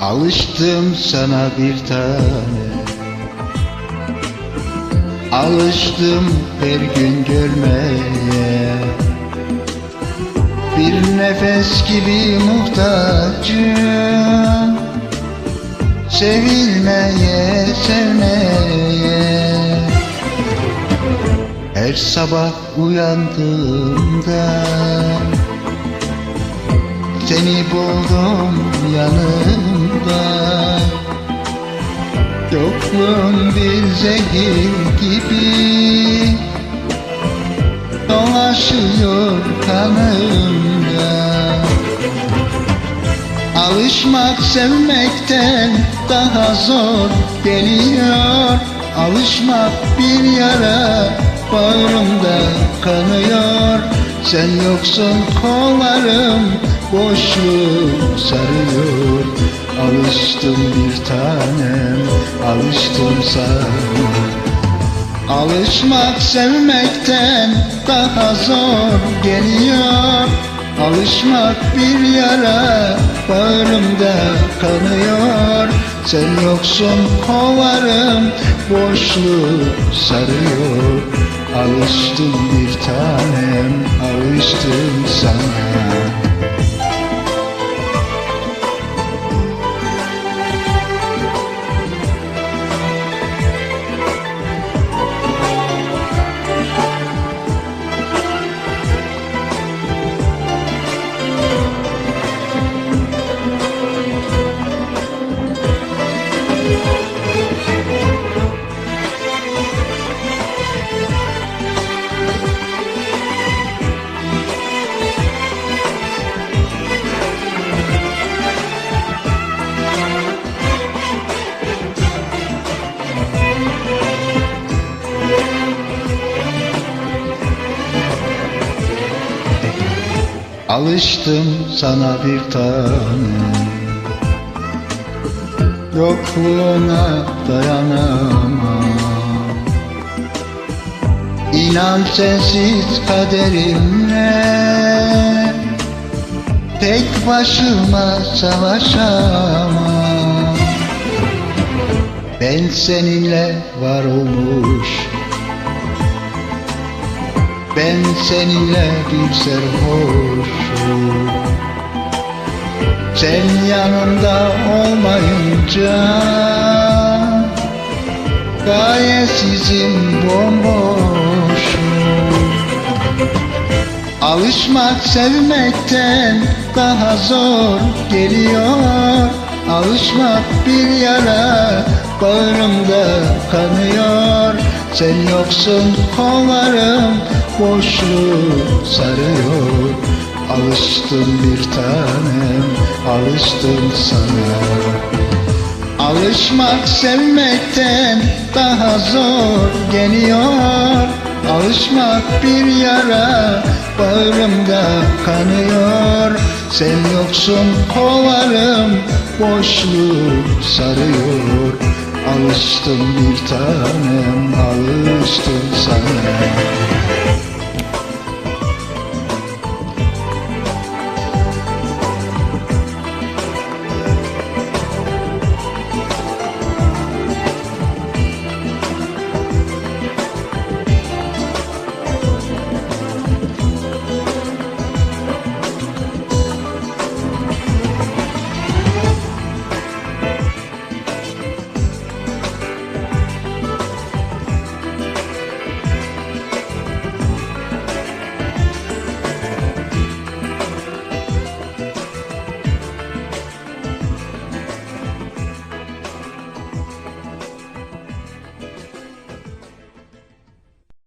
Alıştım sana bir tane. Alıştım her gün görmeye. Bir nefes gibi muhtacım. Sevilmeye, sevmeye. Her sabah uyandığımda seni buldum yanımda Yokluğun bir zehir gibi. Dolaşıyor kanımda. Alışmak sevmekten daha zor geliyor. Alışmak bir yara bağrımda kanıyor. Sen yoksun kollarım boşluk sarıyor Alıştım bir tanem alıştım sana. Alışmak sevmekten daha zor geliyor. Alışmak bir yara bağrımda kanıyor. Sen yoksun kollarım boşluk sarıyor. Alıştım bir tanem alıştım sana Alıştım sana bir tanem Yokluğuna dayanamam. İnan sensiz kaderimle Tek başıma savaşamam. Ben seninle var olmuş ben seninle bir serhoşum Sen yanımda olmayınca Gayesizim bomboşum. Alışmak sevmekten daha zor geliyor. Alışmak bir yara bağrımda kanıyor. Sen yoksun kollarım boşluk sarıyor Alıştım bir tanem alıştım sana. Alışmak sevmekten daha zor geliyor. Alışmak bir yara bağrımda kanıyor. Sen yoksun kollarım boşluk sarıyor. Alıştım bir tanem alıştım sana